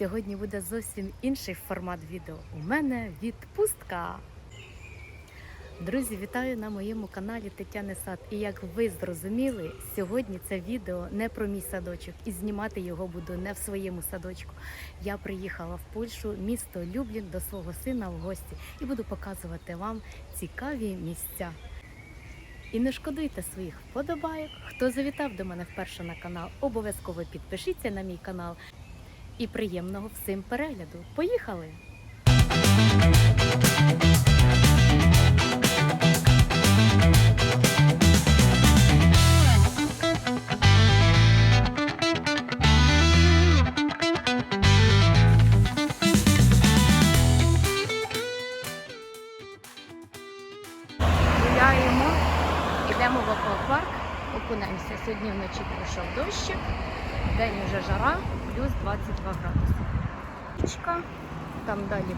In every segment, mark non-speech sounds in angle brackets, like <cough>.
Сьогодні буде зовсім інший формат відео. У мене відпустка. Друзі, вітаю на моєму каналі Тетяни Сад. І як ви зрозуміли, сьогодні це відео не про мій садочок, і знімати його буду не в своєму садочку. Я приїхала в Польщу, місто Люблін, до свого сина в гості і буду показувати вам цікаві місця. І не шкодуйте своїх вподобайок. Хто завітав до мене вперше на канал, обов'язково підпишіться на мій канал. І приємного всім перегляду. Поїхали!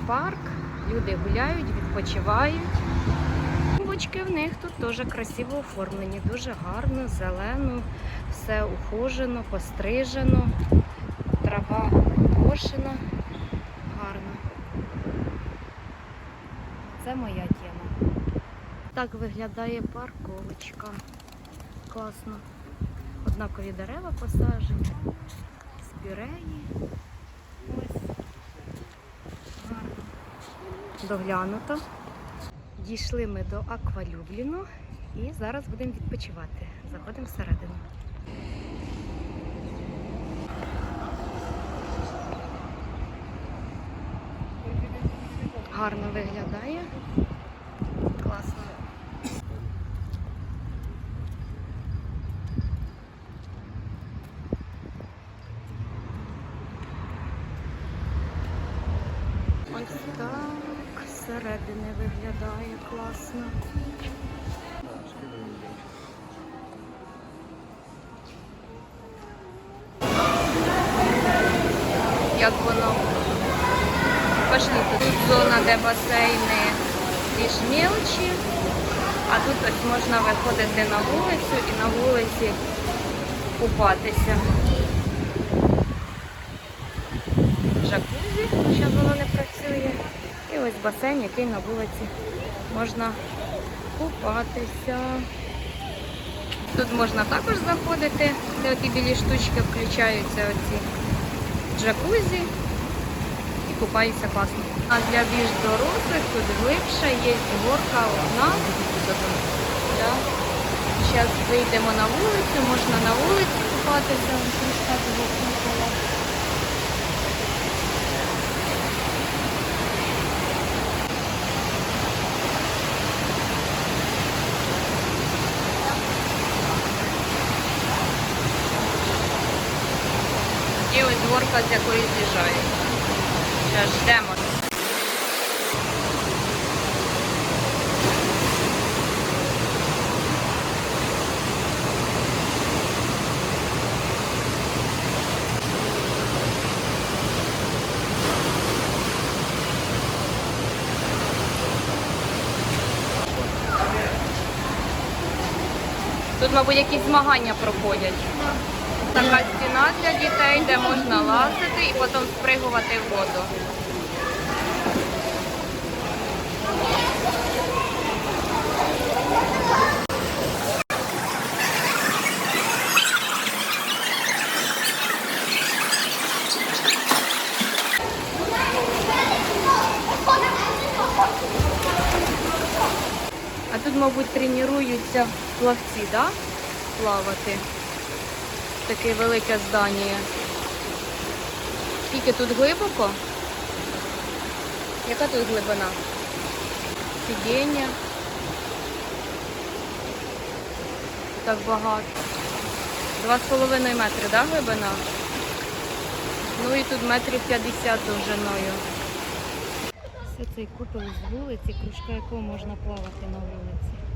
Парк, люди гуляють, відпочивають. Бочки в них тут теж красиво оформлені, дуже гарно, зелено, все ухожено, пострижено, трава кошена. Гарно. Це моя тема. Так виглядає парковочка. Класно. Однакові дерева посаджені, спіреї. Ось. Гарно. Доглянуто. Дійшли ми до Аквалюбліну і зараз будемо відпочивати. Заходимо всередину. Гарно виглядає. Класно. Ось так зсередини виглядає класно. Як воно? Пошли тут зона, де басейни більш мілчі, а тут ось можна виходити на вулицю і на вулиці купатися. Джакузі, зараз воно не працює. Басейн, який на вулиці можна купатися. Тут можна також заходити, де оті білі штучки включаються оці джакузі і купаються класно. А для більш дорослих тут глибше є горка одна. Зараз вийдемо на вулицю, можна на вулиці купатися. І ось горка, з якої з'їжджають. Зараз ждемо. Тут, мабуть, якісь змагання проходять. Така стіна для дітей, де можна лазити і потім спригувати в воду. А тут, мабуть, тренуються плавці, да? Плавати. Таке велике здання. Скільки тут глибоко? Яка тут глибина? Сидіння. Так багато. Два з половиною метри, да, глибина? Ну і тут метрів 50 довжиною. Все цей купол з вулиці, кружка якого можна плавати на вулиці.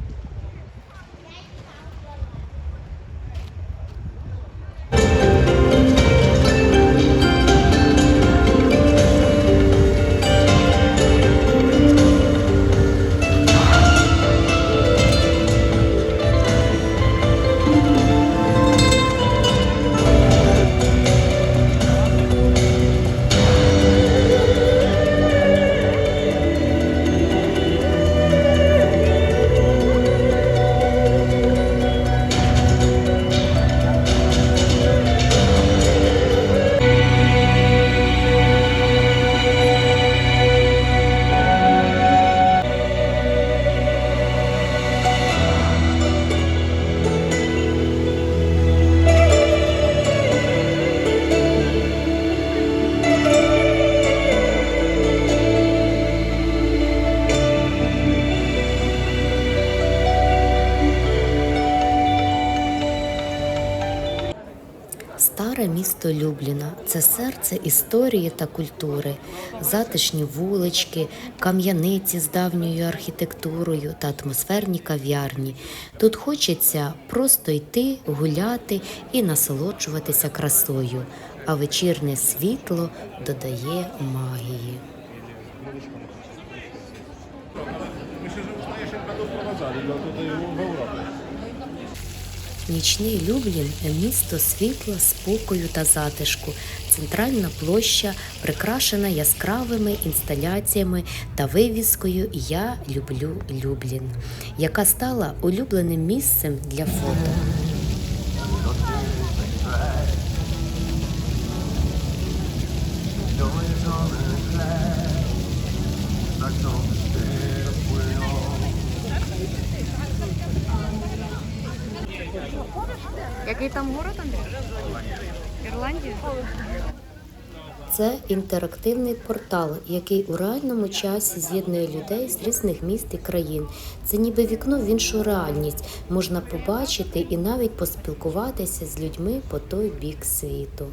Місто Любліна це серце історії та культури, затишні вулички, кам'яниці з давньою архітектурою та атмосферні кав'ярні. Тут хочеться просто йти, гуляти і насолоджуватися красою, а вечірнє світло додає магії. Na jesień będą wprowadzali go tutaj w Europie. Нічний Люблін місто світла, спокою та затишку. Центральна площа прикрашена яскравими інсталяціями та вивіскою Я люблю Люблін, яка стала улюбленим місцем для фото. Який там город, Андрій? Ірландія? Це інтерактивний портал, який у реальному часі з'єднує людей з різних міст і країн. Це ніби вікно в іншу реальність. Можна побачити і навіть поспілкуватися з людьми по той бік світу.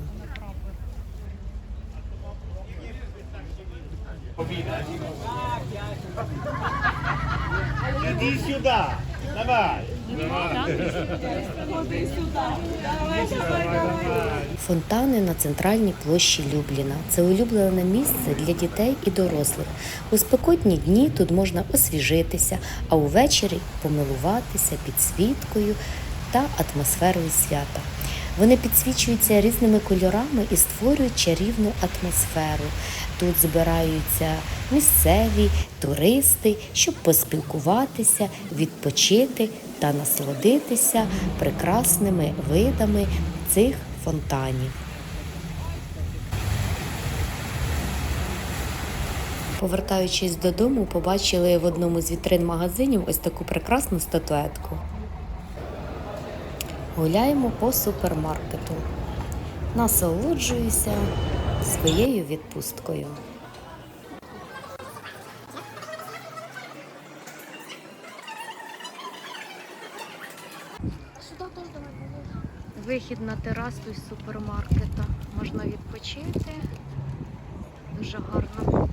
Иди сюда! Давай! Фонтани на центральній площі Любліна. Це улюблене місце для дітей і дорослих. У спекотні дні тут можна освіжитися, а увечері помилуватися підсвіткою та атмосферою свята. Вони підсвічуються різними кольорами і створюють чарівну атмосферу. Тут збираються місцеві туристи, щоб поспілкуватися, відпочити та насолодитися прекрасними видами цих фонтанів. Повертаючись додому, побачили в одному з вітрин магазинів ось таку прекрасну статуетку. Гуляємо по супермаркету. Насолоджуюся своєю відпусткою. Вихід на терасу із супермаркета. Можна відпочити. Дуже гарно.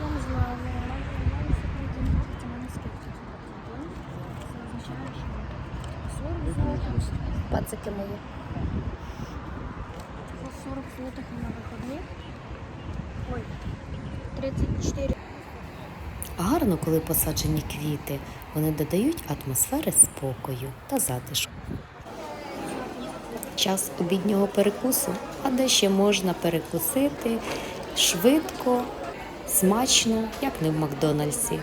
Я не знаю, але мене сьогодні нравиться мене скидки. Це означає, що 40 злотих. По 40 злотих на виходних. Ой, 34. Гарно, коли посаджені квіти. Вони додають атмосфери спокою та затишку. Час обіднього перекусу, а де ще можна перекусити швидко, смачно, як не в Макдональдсі.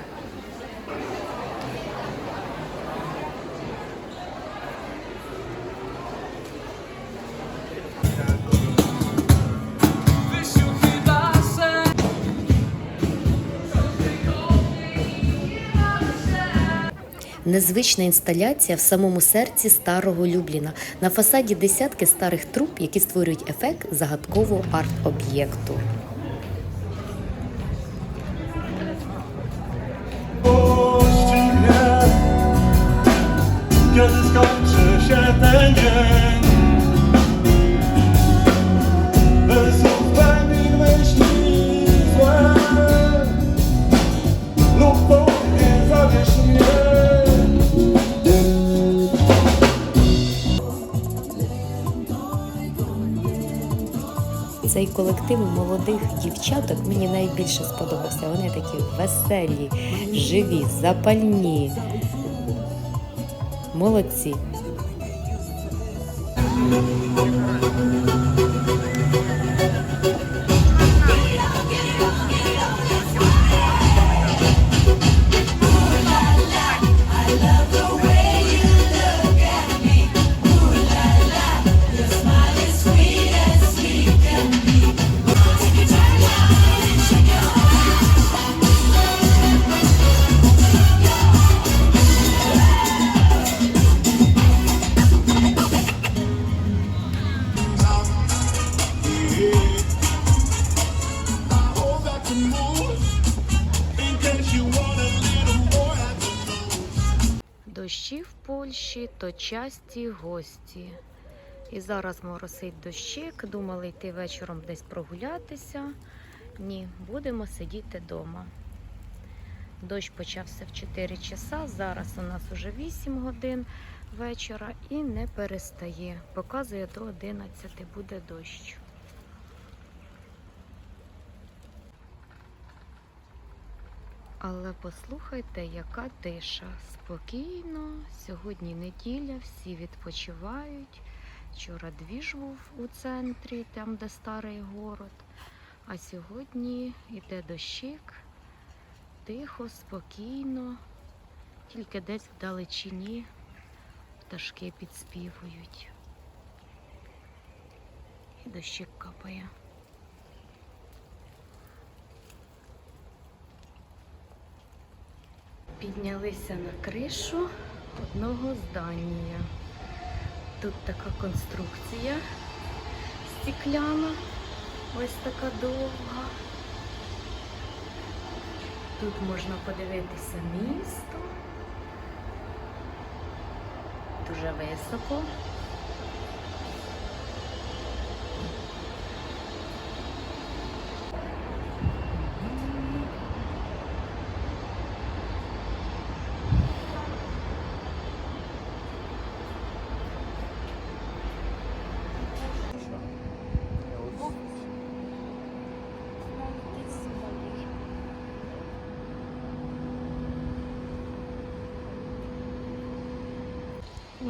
Незвична інсталяція в самому серці старого Любліна. На фасаді десятки старих труб, які створюють ефект загадкового арт-об'єкту. Puści mnie, kiedy skończy się Цей колектив молодих дівчаток мені найбільше сподобався. Вони такі веселі, живі, запальні. Молодці. Часті гості. І зараз моросить дощик. Думали йти вечором десь прогулятися. Ні, будемо сидіти вдома. Дощ почався в 4 часа. Зараз у нас уже 8 годин вечора і не перестає. Показує до 11 буде дощ. Але послухайте, яка тиша. Спокійно. Сьогодні неділя, всі відпочивають. Вчора двіж був у центрі, там, де старий город. А сьогодні йде дощик. Тихо, спокійно. Тільки десь вдалечині пташки підспівують. І дощик капає. Піднялися на кришу одного здання. Тут така конструкція стекляна, ось така довга. Тут можна подивитися місто. Дуже високо.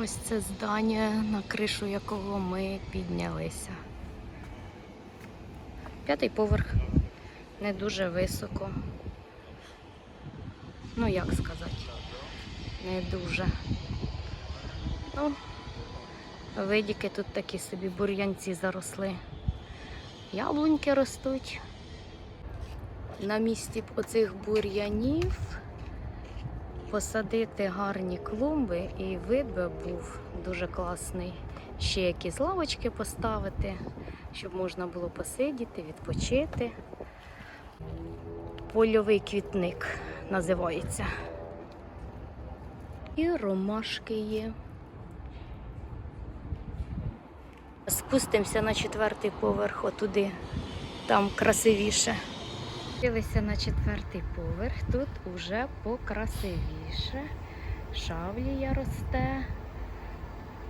Ось це здання, на кришу якого ми піднялися. П'ятий поверх не дуже високо. Ну, як сказати, не дуже. Ну, видіки тут такі собі бур'янці заросли. Яблуньки ростуть. На місці оцих бур'янів посадити гарні клумби і вид би був дуже класний. Ще якісь лавочки поставити, щоб можна було посидіти, відпочити. Польовий квітник називається. І ромашки є. Спустимося на четвертий поверх, отуди, там красивіше. Спустилися на четвертий поверх, тут уже покрасивіше. Шавлія росте,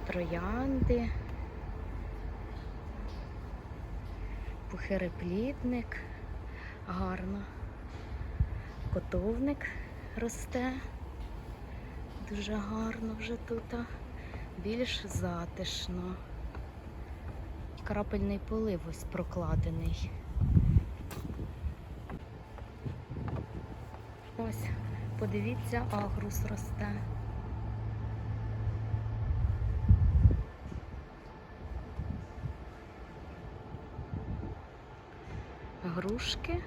троянди, пухиреплідник, гарно. Котовник росте, дуже гарно вже тут, більш затишно. Крапельний полив ось прокладений. Ось, подивіться, агрус росте. Грушки.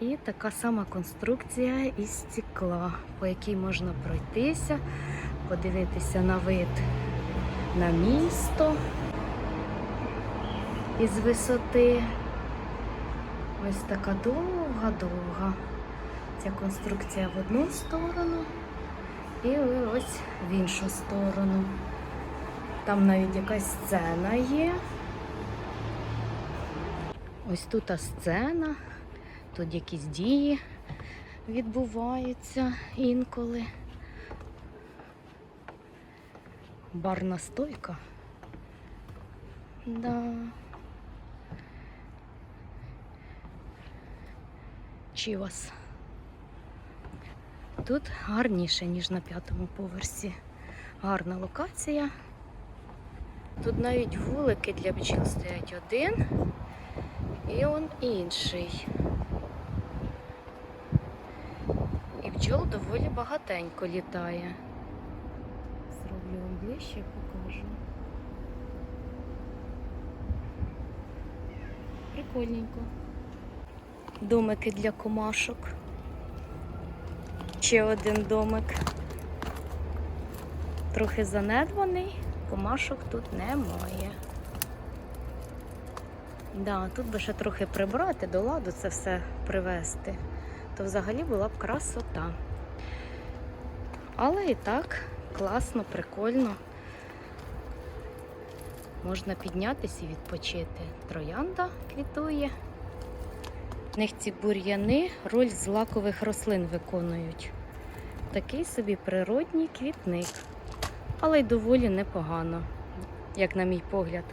І така сама конструкція із стекла, по якій можна пройтися, подивитися на вид на місто із висоти. Ось така довга-довга. Ця конструкція в одну сторону і ось в іншу сторону. Там навіть якась сцена є. Ось тут сцена, тут якісь дії відбуваються інколи. Барна стойка. Да. Чівас. Тут гарніше, ніж на п'ятому поверсі. Гарна локація. Тут навіть вулики для бджіл стоять один і он інший. І бджол доволі багатенько літає. Зроблю вам ближче, покажу. Прикольненько. Домики для комашок. Ще один домик. Трохи занедбаний, комашок тут немає. Да, тут би ще трохи прибрати, до ладу це все привезти, то взагалі була б красота. Але і так класно, прикольно. Можна піднятися і відпочити. Троянда квітує. В них ці бур'яни роль злакових рослин виконують. Такий собі природній квітник, але й доволі непогано, як на мій погляд.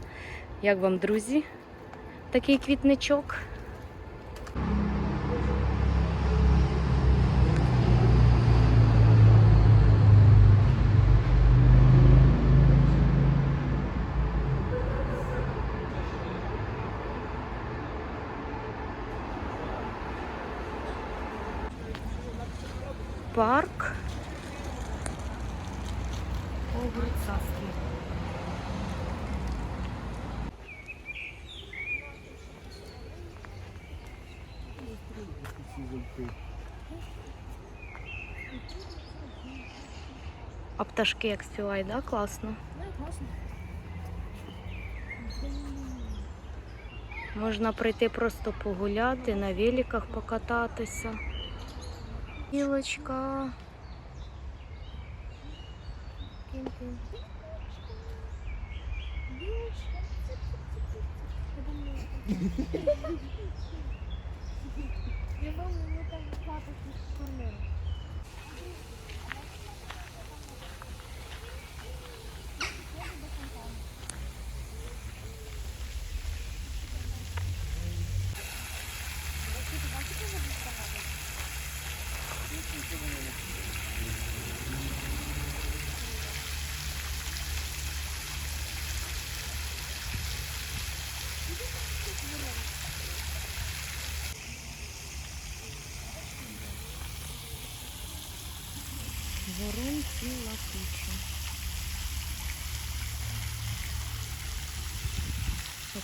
Як вам, друзі, такий квітничок? Парк Огурцавський. А пташки як співають, да? Класно. Можна прийти просто погуляти, на великах покататися. Білочка. Кін-кін. <laughs> Я думаю,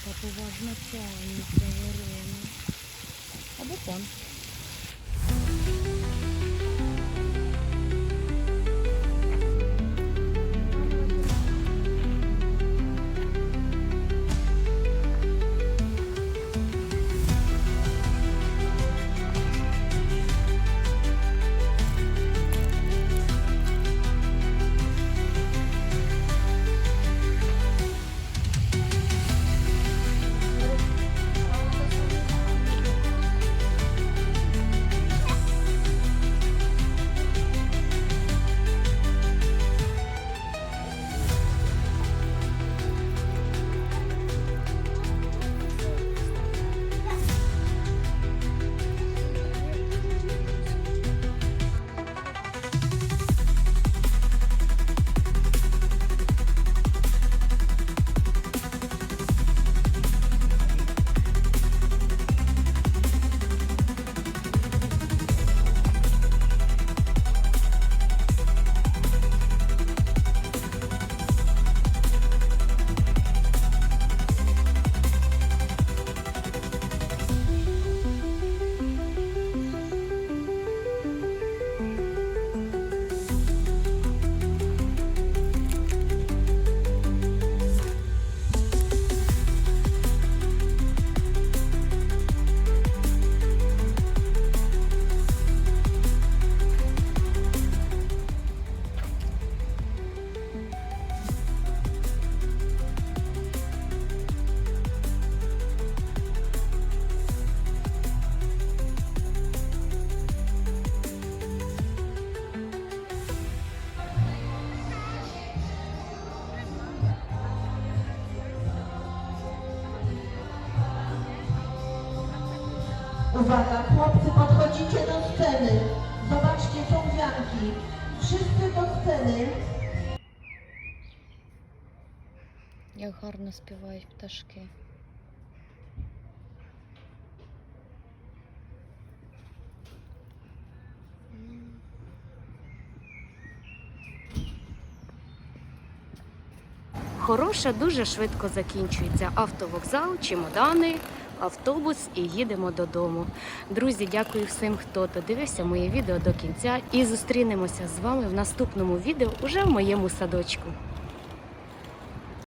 Така поважна пані ця ворона. Або пан. Wianki. Wszyscy do sceny. Як гарно співають пташки. Хороша дуже швидко закінчується. Автовокзал, чемодани, автобус і їдемо додому. Друзі, дякую всім, хто додивився моє відео до кінця. І зустрінемося з вами в наступному відео уже в моєму садочку.